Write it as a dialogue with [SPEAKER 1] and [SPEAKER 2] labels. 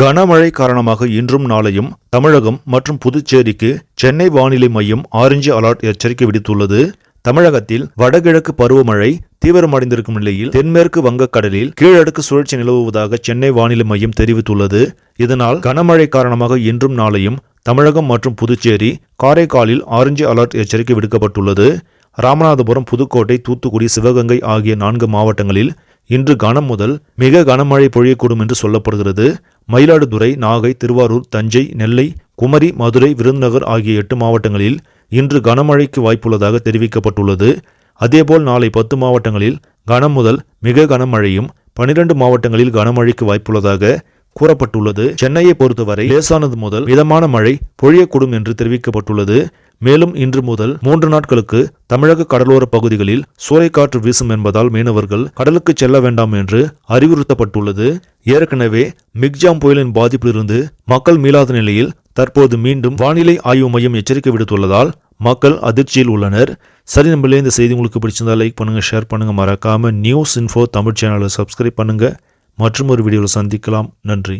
[SPEAKER 1] கனமழை காரணமாக இன்றும் நாளையும் தமிழகம் மற்றும் புதுச்சேரிக்கு சென்னை வானிலை மையம் ஆரஞ்சு அலர்ட் எச்சரிக்கை விடுத்துள்ளது. தமிழகத்தில் வடகிழக்கு பருவமழை தீவிரமடைந்திருக்கும் நிலையில் தென்மேற்கு வங்கக்கடலில் கீழடுக்கு சுழற்சி நிலவுவதாக சென்னை வானிலை மையம் தெரிவித்துள்ளது. இதனால் கனமழை காரணமாக இன்றும் நாளையும் தமிழகம் மற்றும் புதுச்சேரி காரைக்காலில் ஆரஞ்சு அலர்ட் எச்சரிக்கை விடுக்கப்பட்டுள்ளது. ராமநாதபுரம் புதுக்கோட்டை தூத்துக்குடி சிவகங்கை ஆகிய நான்கு மாவட்டங்களில் இன்று கனம் முதல் மிக கனமழை பொழியக்கூடும் என்று சொல்லப்படுகிறது. மயிலாடுதுறை நாகை திருவாரூர் தஞ்சை நெல்லை குமரி மதுரை விருதுநகர் ஆகிய எட்டு மாவட்டங்களில் இன்று கனமழைக்கு வாய்ப்புள்ளதாக தெரிவிக்கப்பட்டுள்ளது. அதேபோல் நாளை பத்து மாவட்டங்களில் கனம் முதல் மிக கனமழையும் பனிரெண்டு மாவட்டங்களில் கனமழைக்கு வாய்ப்புள்ளதாக கூறப்பட்டுள்ளது. சென்னையை பொறுத்தவரை லேசானது முதல் மிதமான மழை பொழியக்கூடும் என்று தெரிவிக்கப்பட்டுள்ளது. மேலும் இன்று முதல் மூன்று நாட்களுக்கு தமிழக கடலோர பகுதிகளில் சூறைக்காற்று வீசும் என்பதால் மீனவர்கள் கடலுக்கு செல்ல வேண்டாம் என்று அறிவுறுத்தப்பட்டுள்ளது. ஏற்கனவே மிக்ஜாம் புயலின் பாதிப்பிலிருந்து மக்கள் மீளாத நிலையில் தற்போது மீண்டும் வானிலை ஆய்வு மையம் எச்சரிக்கை விடுத்துள்ளதால் மக்கள் அதிர்ச்சியில் உள்ளனர். சரி நம்மளே இந்த செய்தி உங்களுக்கு பிடிச்சிருந்தா லைக் பண்ணுங்க ஷேர் பண்ணுங்க. மறக்காம நியூஸ் இன்ஃபோ தமிழ் சேனலை சப்ஸ்கிரைப் பண்ணுங்க. மற்றும் ஒரு வீடியோவில் சந்திக்கலாம். நன்றி.